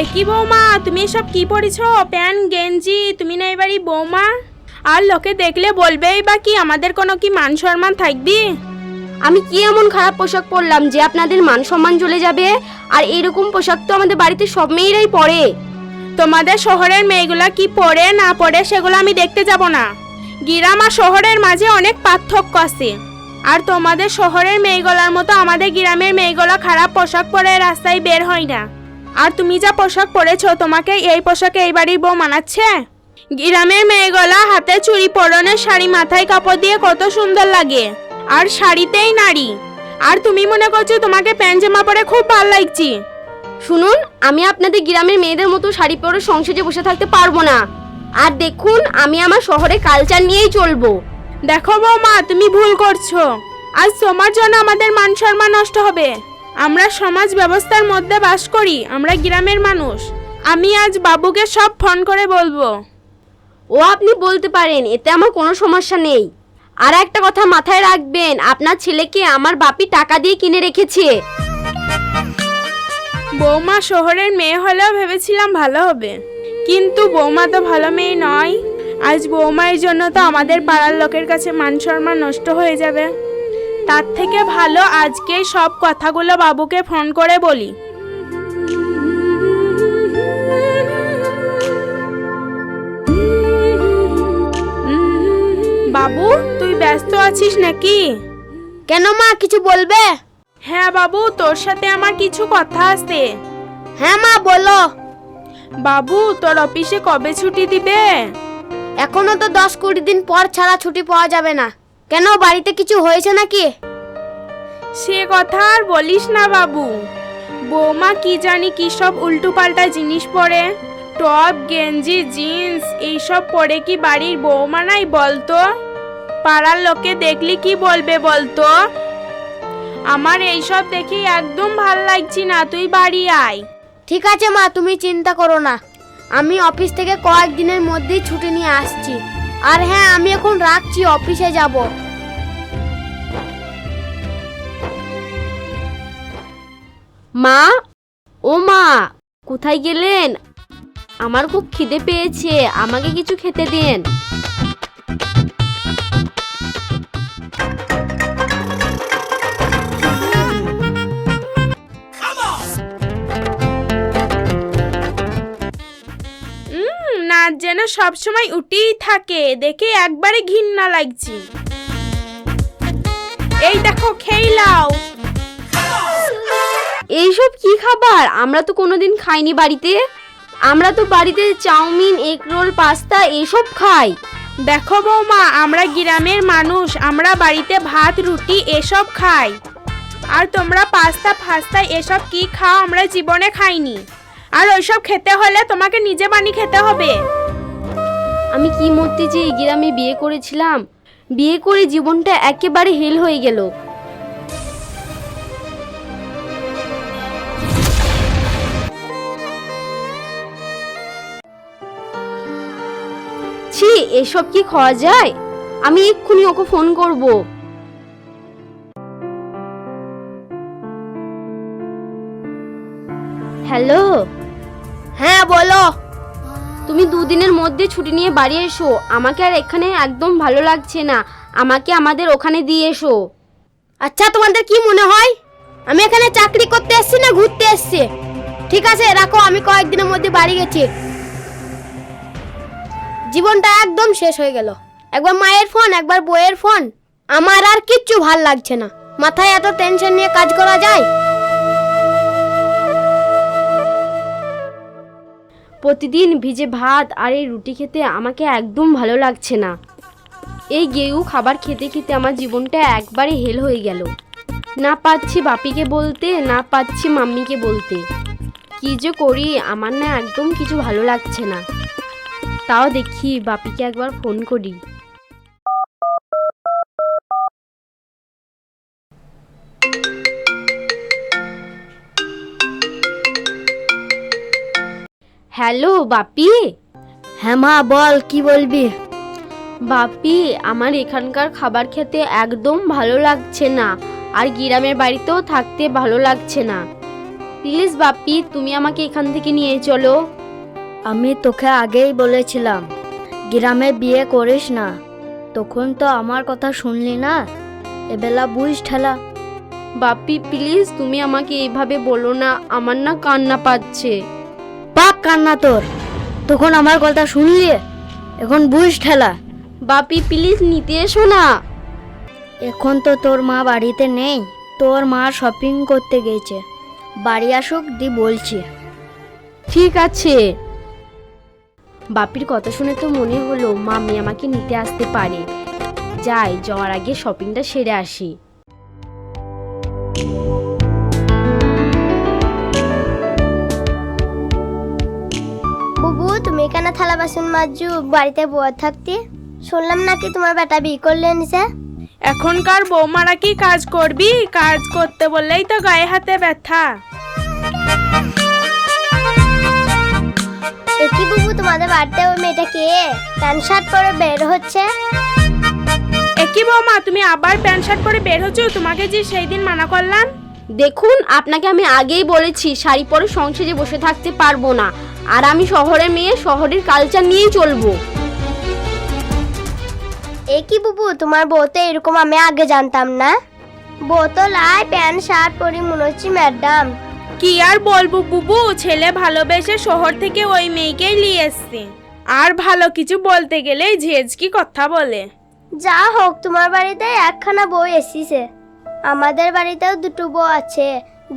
এ কি বৌমা তুমি এসব কি পরেছো প্যান্ট গেঞ্জি তুমি না এবারই বৌমা? আর লোকে দেখলে বলবেই বা কি আমাদের কোনো কি মান সম্মান থাকবি? আমি কি এমন খারাপ পোশাক পরলাম যে আপনাদের মান সম্মান চলে যাবে? আর এরকম পোশাক তো আমাদের বাড়িতে সব মেয়েরাই পরে। তোমাদের শহরের মেয়েগুলা কি পরে না পরে সেগুলো আমি দেখতে যাব না। গ্রাম আর শহরের মাঝে অনেক পার্থক্য আছে। আর তোমাদের শহরের মেয়েগুলার মতো আমাদের গ্রামের মেয়েগুলা খারাপ পোশাক পরে রাস্তায় বের হয় না। আর তুমি যা পোশাক পরেছো, তোমাকে এই পোশাকে এই বাড়ির বউ মানাচ্ছে? গ্রামের মেয়েগুলা হাতে চুড়ি পরনের শাড়ি, মাথায় কাপড় দিয়ে কত সুন্দর লাগে। আর শাড়িতেই নারী। আর তুমি মনে করছ তোমাকে প্যান্ট জামা পরে খুব ভালো লাগছে। শুনুন, আমি আপনাদের গ্রামের মেয়েদের মতো শাড়ি পরে সংসদে বসে থাকতে পারব না। আর দেখুন আমি আমার শহরে কালচার নিয়েই চলবো। দেখো বৌমা তুমি ভুল করছ। আজ তোমার জন্য আমাদের মান সম্মান নষ্ট হবে। আমরা সমাজ ব্যবস্থার মধ্যে বাস করি আমরা গ্রামের মানুষ। আমি আজ বাবুকে সব ফোন করে বলব। ও আপনি বলতে পারেন এতে আমার কোনো সমস্যা নেই। আর একটা কথা মাথায় রাখবেন আপনার ছেলেকে আমার বাপি টাকা দিয়ে কিনে রেখেছে। বৌমা শহরের মেয়ে হলেও ভেবেছিলাম ভালো হবে। কিন্তু বৌমা তো ভালো মেয়ে নয়। আজ বৌমার জন্য তো আমাদের পাড়ার লোকের কাছে মান সম্মান নষ্ট হয়ে যাবে। তার থেকে ভালো আজকে সব কথাগুলো বাবুকে ফোন করে বলি। বাবু তুই ব্যস্ত আছিস নাকি? কেন মা কিছু বলবে? হ্যাঁ বাবু তোর সাথে আমার কিছু কথা আছে। হ্যাঁ মা বলো। বাবু তোর অফিসে কবে ছুটি দিবে? এখনও তো দশ কুড়ি দিন পর ছাড়া ছুটি পাওয়া যাবে না। কেন বাড়িতে কিছু হয়েছে নাকি? সে কথা আর বলিস না বাবু। বৌমা কি জানি কি সব উল্টোপাল্টা জিনিস পরে। টপ গেঞ্জি জিন্স এইসব পরে কি বাড়ির বৌমা নাই বলতো? পাড়ার লোকে দেখলি কি বলবে বলতো? আমার এইসব দেখে একদম ভালো লাগছি না তুই বাড়ি আয়। ঠিক আছে মা, তুমি চিন্তা করো না। আমি অফিস থেকে কয়েকদিনের মধ্যেই ছুটি নিয়ে আসছি। আর হ্যাঁ আমি এখন রাখছি, অফিসে যাব। মা? ও মা, কোথায় গেলেন? আমার খুব খিদে পেয়েছে, আমাকে কিছু খেতে দেন। নাচ যেন সবসময় উঠেই থাকে দেখে একবারে ঘৃণা লাগছে। এই দেখো খেইলাও এইসব কি খাবার? আমরা তো কোনোদিন খাইনি বাড়িতে। আমরা তো বাড়িতে চাউমিন এগ রোল পাস্তা এসব খাই। দেখো বৌমা আমরা গ্রামের মানুষ আমরা বাড়িতে ভাত রুটি এসব খাই। আর তোমরা পাস্তা ফাস্তা এসব কি খাও আমরা জীবনে খাইনি। আর ওইসব খেতে হলে তোমাকে নিজে বানিয়ে খেতে হবে। আমি কি মরতে যে এই গ্রামে বিয়ে করেছিলাম? বিয়ে করে জীবনটা একেবারে হেল হয়ে গেল। ছি, এসব কি খাওয়া যায়? আমি এক্ষুনি ওকে ফোন করব। হ্যালো? হ্যাঁ বলো। তুমি দুদিনের মধ্যে ছুটি নিয়ে বাড়ি এসো। আমাকে আর এখানে একদম ভালো লাগছে না। আমাকে আমাদের ওখানে দিয়ে এসো। আচ্ছা তোমাদের কি মনে হয়? আমি এখানে চাকরি করতে এসেছি না ঘুরতে এসেছি? ঠিক আছে, রাখো, আমি কয়েকদিনের মধ্যে বাড়ি গেছি। জীবনটা একদম শেষ হয়ে গেল। একবার মায়ের ফোন, একবার বইয়ের ফোন। আমার আর কিচ্ছু ভালো লাগছে না। মাথায় এত টেনশন নিয়ে কাজ করা যায়? প্রতিদিন ভিজে ভাত আর এই রুটি খেতে আমাকে একদম ভালো লাগছে না। এই গেউ খাবার খেতে খেতে আমার জীবনটা একবারে হেল হয়ে গেল। না পাচ্ছি বাপিকে বলতে, না পাচ্ছি মাম্মিকে বলতে। কি যে করি, আমার না একদম কিছু ভালো লাগছে না। তাও দেখি বাপিকে একবার ফোন করি। হ্যালো বাপি? হ্যাঁ মা বল কি বলবি? বাপি আমার এখানকার খাবার খেতে একদম ভালো লাগছে না। আর গ্রামের বাড়িতেও থাকতে ভালো লাগছে না। প্লিজ বাপি তুমি আমাকে এখান থেকে নিয়ে চলো। আমি তোকে আগেই বলেছিলাম গ্রামে বিয়ে করিস না। তখন তো আমার কথা শুনলি না? এবেলা বুঝ ঠেলা। বাপি প্লিজ তুমি আমাকে এইভাবে বলো না আমার না কান্না পাচ্ছে। পাক কান্না তোর। তখন আমার কথা শুনলি? এখন বুঝ ঠেলা। বাপি প্লিজ নিতে এসো না। এখন তো তোর মা বাড়িতে নেই তোর মা শপিং করতে গেছে। বাড়ি আসুক দি বলছি। ঠিক আছে। বাপির কথা শুনে তো মনে হলো মামি আমাকে নিতে আসতে পারে। যাই যাওয়ার আগে শপিংটা সেরে আসি। তুমি কেন থালা বাসন মাজু বাড়িতে বউয়া থাকতে। শুনলাম নাকি তোমার বেটা বিয়ে করলে নিছে? এখনকার বৌমারা কি কাজ করবি? কাজ করতে বললেই তো গায়ে হাতে ব্যথা। একই বুবু তোমাদের বাড়িতে ওই মেয়েটা কে? প্যান্ট শার্ট পরে বের হচ্ছে? একই বৌমা তুমি আবার প্যান্ট শার্ট পরে বের হচ্ছ? তোমাকে যে সেই দিন মানা করলাম। দেখুন আপনাকে আমি আগেই বলেছি শাড়ি পরে সংসারে বসে থাকতে পারব না। আর আমি শহরের মেয়ে শহরের কালচার নিয়েই চলবো। একই বুবু তোমার বউ তো এরকম আমি আগে জানতাম না। বউ তো লাই প্যান্ট শার্ট পরি মনে হচ্ছে ম্যাডাম কি আর বলব বুবু ছেলে ভালোবেসে শহর থেকে ওই মেয়েকেই নিয়ে এসছে। আর ভালো কিছু বলতে গেলে ঝেঝকি কথা বলে। যা হোক তোমার বাড়িতে একখানা বউ এসেছে। আমাদের বাড়িতেও দুটো বউ আছে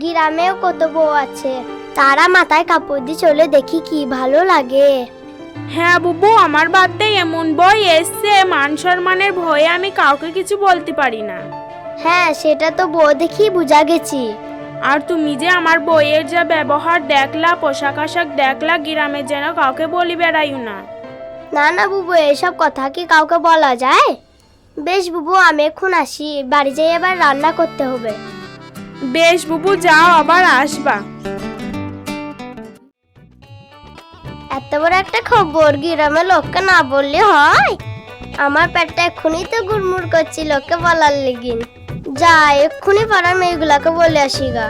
গ্রামেও কত বউ আছে। তারা মাথায় কাপড় দিয়ে চলে দেখি কি ভালো লাগে। হ্যাঁ বুবু আমার বাদে এমন বই এসছে মান সম্মানের ভয়ে আমি কাউকে কিছু বলতে পারি না। হ্যাঁ সেটা তো বউ দেখি বুঝা গেছি। আর তুমি যে আমার বইয়ের যা ব্যবহার দেখলা পোশাক আশাক দেখলা গ্রামের যেন কাউকে বলি বেড়াইও না। না না বুবু এসব কথা কি কাউকে বলা যায়? বেশ বুবু আমি এখন আসি বাড়ি যাই এবার রান্না করতে হবে। বেশ বুবু যাও আবার আসবা। এত বড় একটা খবর গ্রামে লোককে না বললে হয়? আমার পেটটা এক্ষুনি তো গুড়মুড় করছি, লোককে বলার লেগিন। যা, এক্ষুনি পাড়ার মেয়েগুলাকে বলে আসি গা